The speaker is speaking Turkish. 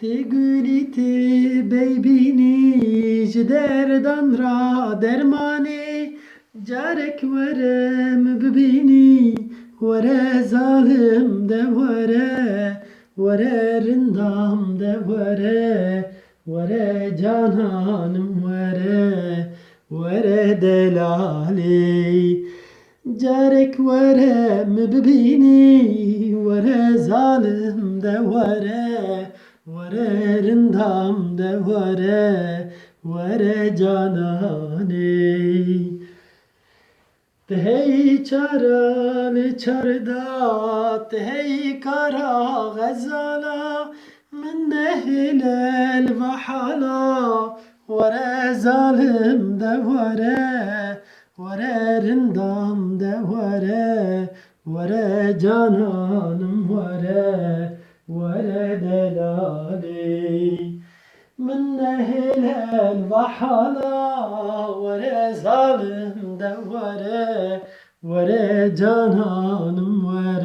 Ti gülî ti beybînî ji derdan ra dermanê Carek were min bibînî Were zalim de were Were rindam de were Were cananım were Were delalê Carek were mi bibînî Were zalim de were Were rindam de were Were cananê Hey çaran çarda hey kara gazala. Min nehlel ve hala Vere zalim de vere Vere rindam de vere Vere cananım vere الوحالا وره ظالم ده وره وره جانانم وره